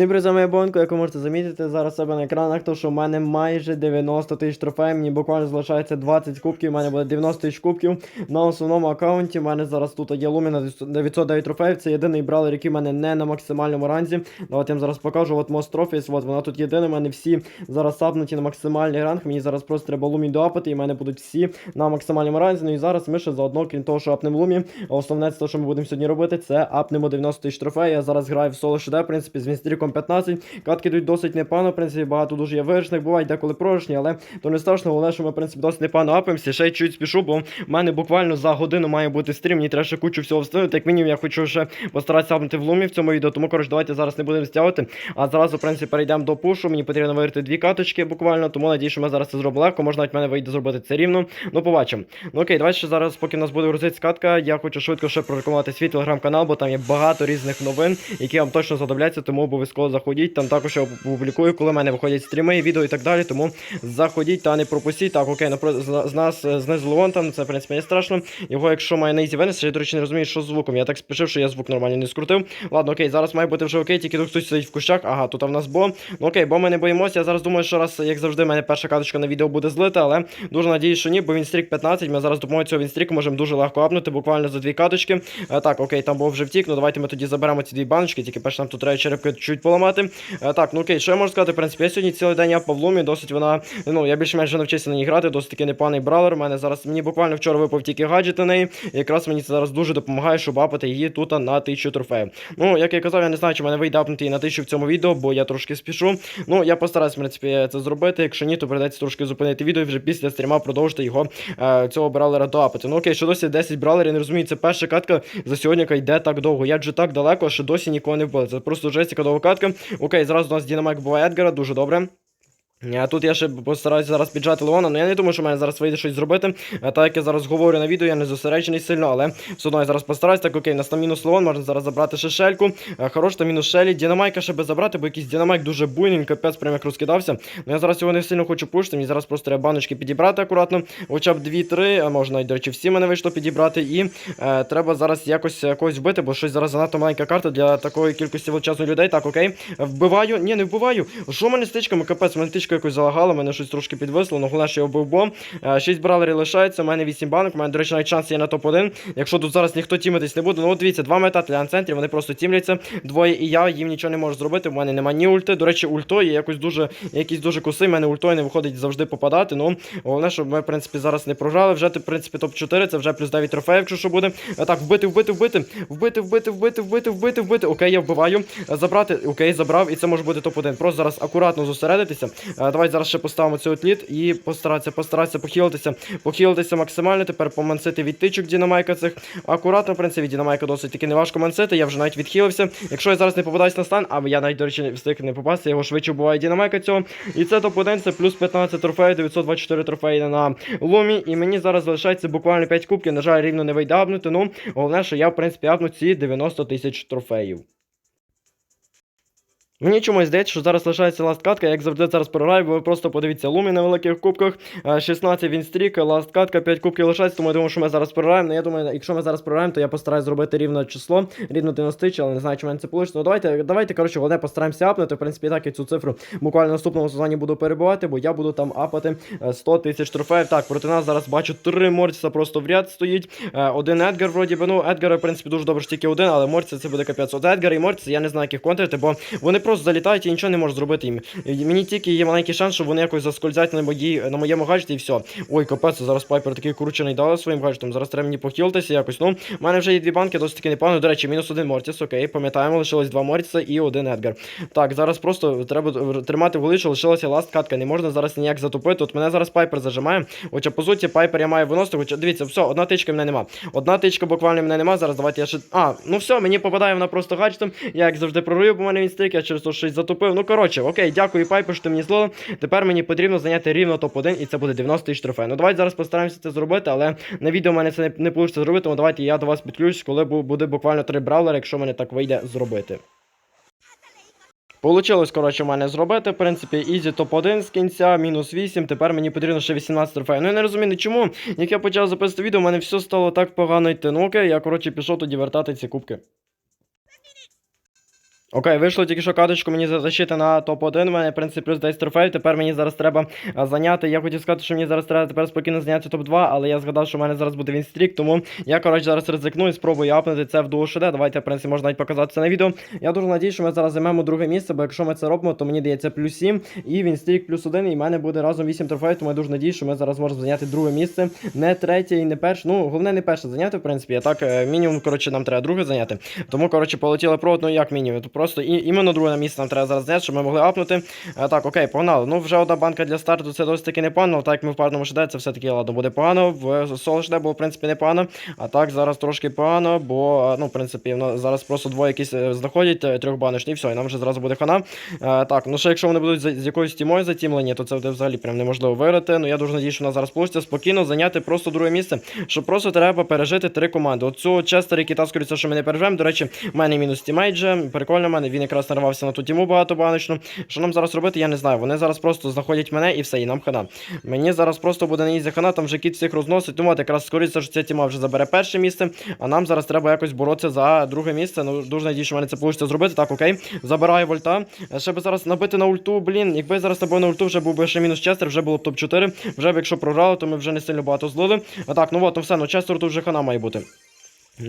Всім привіт, з вами я Бонко, як ви можете замітити зараз себе на екранах, то що в мене майже 90 тисяч трофеїв, мені буквально залишається 20 кубків, у мене буде 90 тисяч кубків. На основному аккаунті у мене зараз тут є Луміна 909 трофеїв, це єдиний бравлер, який в мене не на максимальному ранзі. Давайте я вам зараз покажу, от Most Trophies, от вона тут єдина, у мене всі зараз сапнуті на максимальний ранг, мені зараз просто треба Лумі доапати, і в мене будуть всі на максимальному ранзі. Ну і зараз ми ще заодно, крім того, що апнемо Лумі, основне це що ми будемо сьогодні робити, це апнемо 90 тисяч трофеїв. Я зараз граю в соло ШД, в принципі, з Вінстріком 15. Катки йдуть досить непогано, в принципі, багато дуже є виграшних, бувають деколи програшні, але то не страшно, головне, що ми, в принципі, досить непогано апаємося. Ще й чуть спішу, бо в мене буквально за годину має бути стрім, мені треба ще кучу всього встигнути. Як мінімум, я хочу ще постаратися апнути в лумі в цьому відео, тому, коротше, давайте зараз не будемо стягувати. А зразу, в принципі, перейдемо до пушу. Мені потрібно виграти дві каточки буквально, тому надію, що ми зараз це зробимо легко. Може, навіть мене вийде зробити це рівно. Ну, побачимо. Ну окей, давайте ще зараз, поки в нас буде грузитися катка, я хочу швидко ще прорекламувати свій телеграм-канал, бо там є багато різних новин, які вам точно задобляться, тому обов'язково заходіть. Там також я публікую, коли в мене виходять стріми, відео і так далі. Тому заходіть та не пропустіть. Так, окей, з, нас е, знизу Леон там, це в принципі не страшно. Його, якщо має на ізі винести, я, до речі, не розумію, що з звуком. Я так спішив, що я звук нормально не скрутив. Ладно, окей, зараз має бути вже окей, тільки тут хтось сидить в кущах. Ага, тут в нас бо. Ну окей, бо ми не боїмося. Я зараз думаю, що раз, як завжди, в мене перша карточка на відео буде злита, але дуже надіюсь, що ні, бо він стрік 15. Ми зараз допомогою цього вінстріку можемо дуже легко апнути, буквально за дві каточки. Так, окей, там був вже втік. Ну давайте ми тоді заберемо ці дві баночки, тільки перше нам тут треба черепки чуть поламати. Так, ну окей, що я можу сказати, в принципі, я сьогодні цілий день я по влумі, досить вона. Ну, я більш-менш навчився на ній грати, досить таки непоганий бравлер. У мене зараз мені буквально вчора випав тільки гаджет на неї. Якраз мені це зараз дуже допомагає, щоб апати її тут на 1000 трофеїв. Ну, як я казав, я не знаю, чи мене вийде апнути її на 1000 в цьому відео, бо я трошки спішу. Ну, я постараюсь, в принципі, це зробити. Якщо ні, то прийдеться трошки зупинити відео і вже після стріма продовжити його е, цього бравлера доапати. Ну окей, що досі 10 бравлерів, не розумію, це перша катка за сьогодні, яка йде так довго. Я вже так далеко, що досі нікого не вбили. Це просто жесть, яка довга катка. Окей, зразу у нас Дінамайк буває Едгара, дуже добре. А тут я ще постараюся зараз піджати Леона, але я не думаю, що в мене зараз вийде щось зробити. А так як я зараз говорю на відео, я не зосереджений сильно, але все одно я зараз постараюсь. Так, окей, нас там мінус Леон, можна зараз забрати ще шельку. А, Хорош, там мінус шелі. Дінамайка ще би забрати, бо якийсь дінамайк дуже буйний, капець прям як розкидався. Ну я зараз його не сильно хочу пушити, мені зараз просто треба баночки підібрати акуратно. Хоча б 2-3, а можна навіть, до речі, всі мене вийшло підібрати. І е, треба зараз якось якось вбити, бо щось зараз занадто маленька карта для такої кількості величезної людей. Так, окей. Вбиваю. Ні, не вбиваю. Що мене з тичками? Капець, мене тичка якось залагала, мене щось трошки підвисло, ну головне, що я вбив бом. 6 бравлерів лишається, у мене 8 банок, у мене, до речі, навіть шанс є на топ-1. Якщо тут зараз ніхто тімитись не буде, ну от дивіться, два метателі на центрі, вони просто тімляться. Двоє і я їм нічого не можу зробити. У мене немає ні ульти. До речі, ульто є якось дуже якийсь дуже косий. У мене ультою не виходить завжди попадати. Ну головне, щоб ми, в принципі, зараз не програли. Вже в принципі топ-4, це вже плюс 9 трофеїв, якщо що буде. Так, вбити, вбити, вбити, вбити, вбити, вбити, вбити, вбити, вбити. Окей, я вбиваю. Забрати, окей, забрав, і це може бути топ-1. Просто зараз акуратно зосередитися. Давайте зараз ще поставимо цей отліт і постаратися, постаратися похилитися, похилитися максимально. Тепер помансити від тичок Дінамайка цих. Акуратно, в принципі, Дінамайка досить таки неважко мансити. Я вже навіть відхилився. Якщо я зараз не попадаюсь на стан, а я навіть, до речі, встиг не попасти, його швидше буває Дінамайка цього. І це топ-1, це плюс 15 трофеїв, 924 трофеї на лумі. І мені зараз залишається буквально 5 кубків. На жаль, рівно не вийде апнути. Ну, головне, що я, в принципі, апну ці 90 тисяч трофеїв. Мені чомусь здається, що зараз лишається ласт катка, як завжди зараз програю, бо ви просто подивіться лумі на великих кубках. Е, 16 вінстрік, ласт катка, 5 кубків лишається, тому я думаю, що ми зараз програємо. Ну я думаю, якщо ми зараз програємо, то я постараюсь зробити рівне число, рівно 90 але не знаю, чи мене це вийде. Ну давайте, давайте, коротше, головне постараємося апнути. В принципі, так я цю цифру буквально в наступному сезоні буду перебувати, бо я буду там апати е, 100 тисяч трофеїв. Так, проти нас зараз бачу три Мортіса просто в ряд стоїть. Е, Один Едгар, вроді би, ну, Едгара, в принципі, дуже добре, що тільки один, але Мортіса це буде капець. От Едгар і Мортіса, я не знаю, як їх контрити, бо вони просто залітають і нічого не можу зробити їм. Мені тільки є маленький шанс, що вони якось заскользять на мої, на моєму гаджеті і все. Ой, капець, зараз пайпер такий кручений дали своїм гаджетом. Зараз треба мені похилитися якось. Ну, в мене вже є дві банки, досить таки непогано. До речі, мінус один Мортіс, окей, пам'ятаємо, лишилось два Мортіса і один Едгар. Так, зараз просто треба тримати в що лишилася ласт катка. Не можна зараз ніяк затопити. От мене зараз пайпер зажимає. Хоча, по суті, пайпер я маю виносити. Хоча, дивіться, все, одна тичка мене нема. Одна тичка буквально мене нема. Зараз давайте я ще. А, ну все, мені попадає вона просто гаджетом. Я як завжди прорую, бо в мене він стрік, я через то щось затопив. Ну коротше, окей, дякую, Пайпер, що ти мені зло. Тепер мені потрібно зайняти рівно топ-1, і це буде 90 тисяч трофеїв. Ну давайте зараз постараємося це зробити, але на відео мене це не, не вийде зробити, тому давайте я до вас підключусь, коли буде буквально три бравлери, якщо мене так вийде зробити. Получилось, коротше, в мене зробити. В принципі, ізі топ-1 з кінця, мінус 8. Тепер мені потрібно ще 18 трофеїв. Ну я не розумію, чому. Як я почав записувати відео, у мене все стало так погано йти. Ну окей, я коротше пішов тоді вертати ці кубки. Окей, вийшло тільки що каточку мені за защита на топ-1. У мене, в принципі, плюс 10 трофеїв. Тепер мені зараз треба зайняти. Я хотів сказати, що мені зараз треба тепер спокійно зайняти топ-2, але я згадав, що в мене зараз буде вінстрік, тому я, коротше, зараз ризикну і спробую апнути це в дуошиде. Давайте, в принципі, можна навіть показати це на відео. Я дуже надію, що ми зараз займемо друге місце, бо якщо ми це робимо, то мені дається плюс 7 і вінстрік плюс 1, і в мене буде разом 8 трофеїв, тому я дуже надію, що ми зараз можемо зайняти друге місце. Не третє і не перше. Ну, головне не перше зайняти, в принципі. А так, е, мінімум, коротше, нам треба друге зайняти. Тому, коротше, полетіли про ну як мінімум. То просто і, іменно друге місце нам треба зараз зняти, щоб ми могли апнути. А, так, окей, погнали. Ну, вже одна банка для старту, це досить таки непогано. Так як ми в парному шде, це все-таки ладно буде погано. В соло шде було, в принципі, непогано. А так зараз трошки погано, бо, ну, в принципі, ну, зараз просто двоє якісь е, знаходять е, трьохбаночні, і все, і нам вже зразу буде хана. А, так, ну ще якщо вони будуть за- з якоюсь тімою затімлені, то це буде взагалі прям неможливо виграти. Ну я дуже надію, що у нас зараз вийде спокійно зайняти просто друге місце. Що просто треба пережити три команди. Оцю Честер, який таскується, що ми не переживемо. До речі, в мене мінус тімейт же. Прикольно мене. Він якраз нарвався на ту тіму багатобаночну. Що нам зараз робити, я не знаю. Вони зараз просто знаходять мене і все, і нам хана. Мені зараз просто буде не ізі хана, там вже кіт всіх розносить. Тому якраз скоріше, що ця тіма вже забере перше місце. А нам зараз треба якось боротися за друге місце. Ну дуже надію, що мене це вийде зробити. Так, окей. Забираю вольта. Ще би зараз набити на ульту. Блін, якби зараз набив на ульту, вже був би ще мінус Честер, вже було б топ-4. Вже б якщо програли, то ми вже не сильно багато злили. А так, ну от, ну все, ну Честер тут вже хана має бути.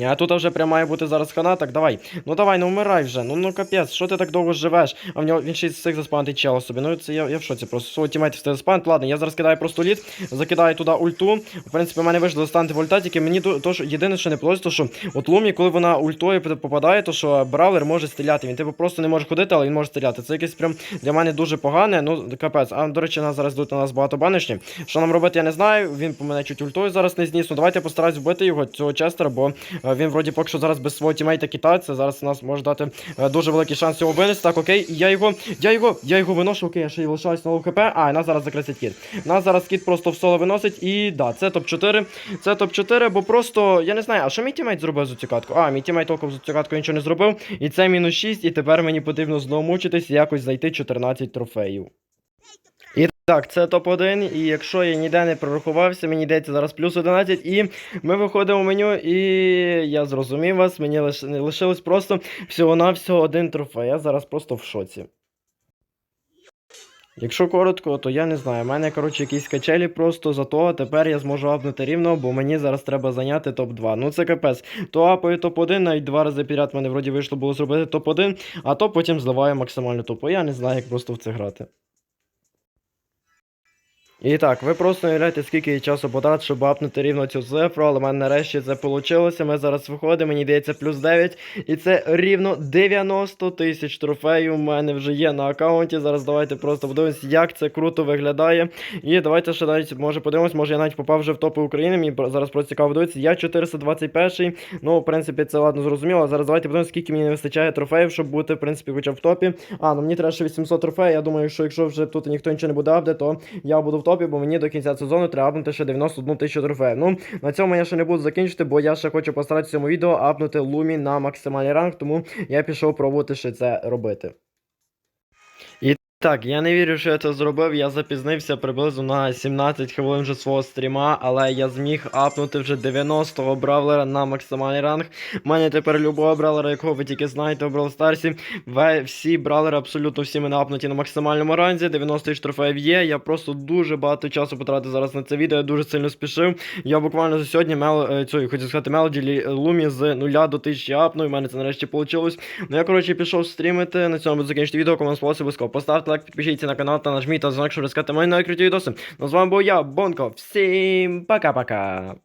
А тут вже прям має бути зараз хана, так давай. Ну давай, ну вмирай вже. Ну ну капець, що ти так довго живеш? А в нього він ще й встиг заспанити чело собі. Ну це я, я в шоці просто. Свого тімейти встиг заспанити. Ладно, я зараз кидаю просто лід, закидаю туди ульту. В принципі, в мене вийшло застанти вольта, тільки мені то, що єдине, що не подобається, то що от Лумі, коли вона ультою попадає, то що бравлер може стріляти. Він типу просто не може ходити, але він може стріляти. Це якесь прям для мене дуже погане. Ну капець. А до речі, нас зараз йдуть на нас багато банишні. Що нам робити, я не знаю. Він по мене чуть ультою зараз не зніс. Ну давайте я постараюсь вбити його, цього честера, бо він вроді поки що зараз без свого тімейта китається. Зараз у нас може дати е, дуже великий шанс його винести. Так, окей, я його, я його, я його виношу, окей, я ще й лишаюсь на лоу хп. А, і нас зараз закресить кіт. Нас зараз кіт просто в соло виносить. І да, це топ-4. Це топ-4, бо просто, я не знаю, а що мій тімейт зробив за цю катку? А, мій тімейт толком за цю катку нічого не зробив. І це мінус 6, і тепер мені потрібно знову мучитись і якось знайти 14 трофеїв. І так, це топ-1, і якщо я ніде не прорахувався, мені йдеться зараз плюс 11, і ми виходимо в меню, і я зрозумів вас, мені лиш... лишилось просто всього-навсього один трофей. Я зараз просто в шоці. Якщо коротко, то я не знаю. У мене, коротше, якісь качелі просто зато тепер я зможу апнути рівно, бо мені зараз треба зайняти топ-2. Ну це капець. То апаю топ-1, навіть два рази підряд мене вроді вийшло було зробити топ-1, а то потім зливаю максимально тупо. Я не знаю, як просто в це грати. І так, ви просто уявляєте, скільки часу потрат, щоб апнути рівно цю цифру, але в мене нарешті це вийшло. Ми зараз виходимо, мені дається плюс 9. І це рівно 90 тисяч трофеїв у мене вже є на аккаунті. Зараз давайте просто подивимось, як це круто виглядає. І давайте ще навіть, може подивимось, може я навіть попав вже в топи України. Мені зараз просто цікаво дивитися. Я 421. Ну, в принципі, це ладно зрозуміло. Зараз давайте подивимось, скільки мені не вистачає трофеїв, щоб бути, в принципі, хоча в топі. А, ну мені треба ще 800 трофеїв. Я думаю, що якщо вже тут ніхто нічого не буде апде, то я буду в топі, бо мені до кінця сезону треба апнути ще 91 тисячу трофеїв. Ну, на цьому я ще не буду закінчити, бо я ще хочу постаратися цьому відео апнути лумі на максимальний ранг, тому я пішов пробувати ще це робити. Так, я не вірю, що я це зробив. Я запізнився приблизно на 17 хвилин вже свого стріма, але я зміг апнути вже 90-го бравлера на максимальний ранг. У мене тепер любого бравлера, якого ви тільки знаєте в Brawl ве- всі бравлери, абсолютно всі мене апнуті на максимальному ранзі. 90 тисяч трофеїв є. Я просто дуже багато часу потратив зараз на це відео. Я дуже сильно спішив. Я буквально за сьогодні мел е, цю, хочу сказати, Мелоді Лумі з 0 до 1000 апну. І в мене це нарешті вийшло. Ну я коротше пішов стрімити. На цьому буду закінчити відео. Кому обов'язково поставте лайк, підпишіться на канал та нажміть на знак, щоб розкати мої нові круті відоси. Ну з вами був я, Бонко. Всім пока-пока.